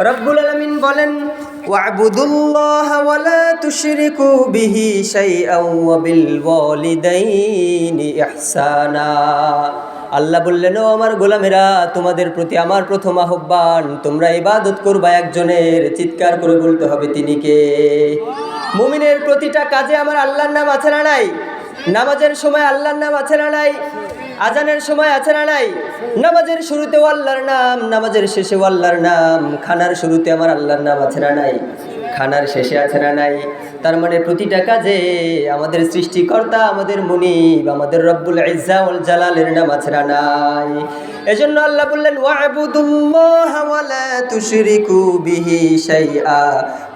রব্বুল আলামিন বলেন আল্লাহ বললেন, ও আমার গোলামেরা, তোমাদের প্রতি আমার প্রথম আহ্বান, তোমরা ইবাদত করবা একজনের, চিৎকার করে বলতে হবে তিনি কে? মুমিনের প্রতিটা কাজে আমার আল্লাহর নাম আছে না নাই? নামাজের সময় আল্লাহর নাম আছে না নাই? আজানের সময় আছে না নাই? নামাজের শুরুতেও আল্লাহর নাম, নামাজের শেষে আল্লাহর নাম, খানার শুরুতে আমার আল্লাহর নাম আছে না নাই? খানার শেষে আছে না নাই? তার মানে প্রতিটা কাজে আমাদের সৃষ্টিকর্তা, আমাদের মুনিব, আমাদের রব্বুল ইজ্জাউল জালালের নাম আছে না নাই। এজন্য আল্লাহ বললেন, ওয়াবুদুল্লাহ ওয়ালা তুশরিকু বিহি শাইআ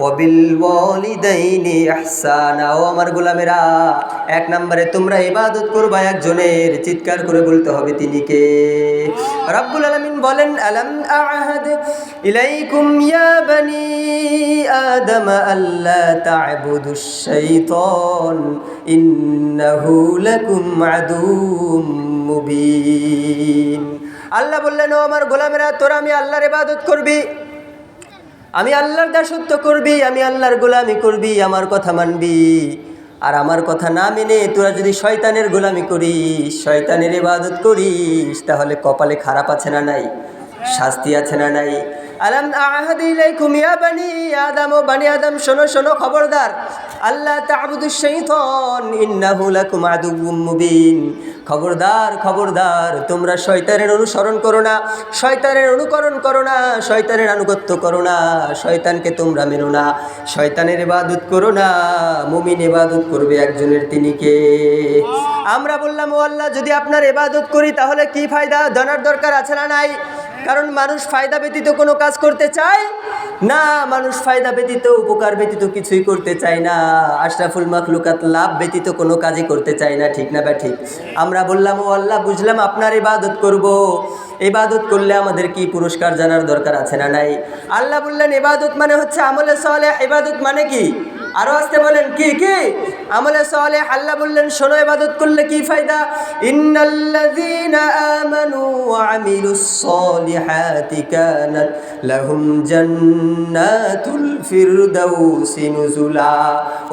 ওয়া বিল ওয়ালিদাইনি ইহসানা। ও আমার গোলামেরা, এক নম্বরে তোমরা ইবাদত করবা, একজনের চিৎকার করে বলতে হবে তিনি কে? রব্বুল আলামিন বলেন, আলাম আহাদ ইলাইকুম ইয়া বানি আদম আল্লা তা'বুদুশ শাইতান ইন্নাহু লাকুম আদুম মুবিন। আল্লাহ বললেন, ও আমার গোলামেরা, তোরা আমি আল্লাহর ইবাদত করবি, আমি আল্লাহর দাসত্ব করবি, আমি আল্লাহর গোলামি করবি, আমার কথা মানবি। আর আমার কথা না মেনে তোরা যদি শয়তানের গোলামি করিস, শয়তানের ইবাদত করিস, তাহলে কপালে খারাপ আছে না নাই? শাস্তি আছে না নাই? আলাম আহাদ ইলাইকুম ইয়া বানি আদম ও বানি আদম, শোনো শোনো, খবরদার। আল্লাহ তা'বুদুশ শাইতান, ইন্নাহু লাকুম মুবিন। খবরদার খবরদার, তোমরা শয়তানের অনুসরণ করো না, শয়তানের অনুকরণ করো না, শয়তানের আনুগত্য করো না, শয়তানকে তোমরা মেনো না, শয়তানের ইবাদত করো না, মুমিন ইবাদত করবে একজনের তিনি কে? আমরা বললাম, ও আল্লাহ, যদি আপনার ইবাদত করি, তাহলে কি ফায়দা? জানার দরকার আছে না নাই? কারণ মানুষ ফায়দা ব্যতীত কোনো কাজ করতে চায় না, মানুষ ফায়দা ব্যতীত, উপকার ব্যতীত কিছুই করতে চায় না। আশরাফুল মাখলুকাত লাভ ব্যতীত কোনো কাজই করতে চায় না, ঠিক না বা ঠিক? আমরা বললাম, ও আল্লাহ, বুঝলাম আপনার ইবাদত করব। ইবাদত করলে আমাদের কি পুরস্কার জানার দরকার আছে না নাই? আল্লাহ বললেন, ইবাদত মানে হচ্ছে আমলে সলে ইবাদত মানে কি? আরও আসতে বলেন, কি কি? আমলে সলে আল্লাহ বললেন, শোনো, ইবাদত করলে কি ফায়দা? ইন্নাল্লাযীনা আমানু ওয়া আমিলুস সলিহাতি কানাত লাহুম জান্নাতুল ফিরদাউসি নুজুলা।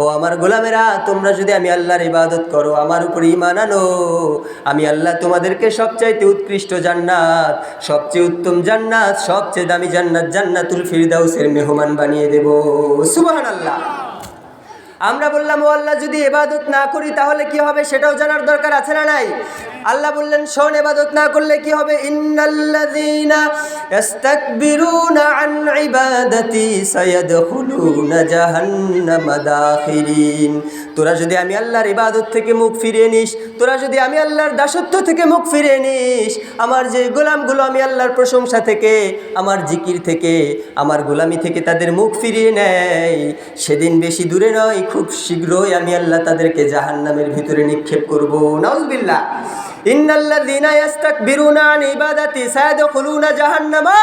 ও আমার গোলামেরা, তোমরা যদি আমি আল্লাহর ইবাদত করো, আমার উপর ঈমান আনো, আমি আল্লাহ তোমাদেরকে সবচাইতে উৎকৃষ্ট জান্নাত, সবচেয়ে উত্তম জান্নাত, সবচেয়ে দামি জান্নাত জান্নাতুল ফিরদাউসের মেহমান বানিয়ে দেব। সুবহানাল্লাহ। আমরা বললাম, ও আল্লাহ, যদি এবাদত না করি তাহলে কি হবে? সেটাও জানার দরকার আছে না নাই? আল্লাহ বললেন, শোন, এবাদত না করলে কি হবে? তোরা যদি আমি আল্লাহর ইবাদত থেকে মুখ ফিরিয়ে নিস, তোরা যদি আমি আল্লাহর দাসত্ব থেকে মুখ ফিরিয়ে নিস, আমার যে গোলামগুলো আমি আল্লাহর প্রশংসা থেকে, আমার জিকির থেকে, আমার গোলামি থেকে তাদের মুখ ফিরিয়ে নেয়, সেদিন বেশি দূরে নয় খুব শীঘ্রই আমি আল্লাহ তাদেরকে জাহান্নামের ভিতরে নিক্ষেপ করব। সায়াদখুলুনা জাহান্নামা।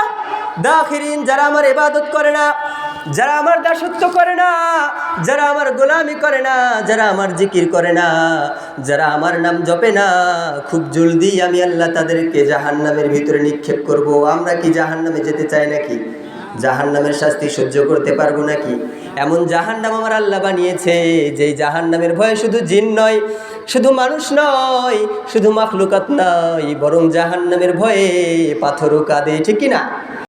দাখিরিন, যারা আমার করে না, যারা আমার দাসত্ব করে না, যারা আমার গোলামি করে না, যারা আমার জিকির করে না, যারা আমার নাম জপে না, খুব জলদি আমি আল্লাহ তাদেরকে জাহান্নামের ভিতরে নিক্ষেপ করব। আমরা কি জাহান্নামে যেতে চাই নাকি? জাহান্নামের শাস্তি সহ্য করতে পারব নাকি? এমন জাহান নাম আমার আল্লাহ বানিয়েছে যে জাহান নামের ভয়ে শুধু জিন নয়, শুধু মানুষ নয়, শুধু মাখলুকাত নয়, বরং জাহান নামের ভয়ে পাথরও কাঁদে, ঠিক না?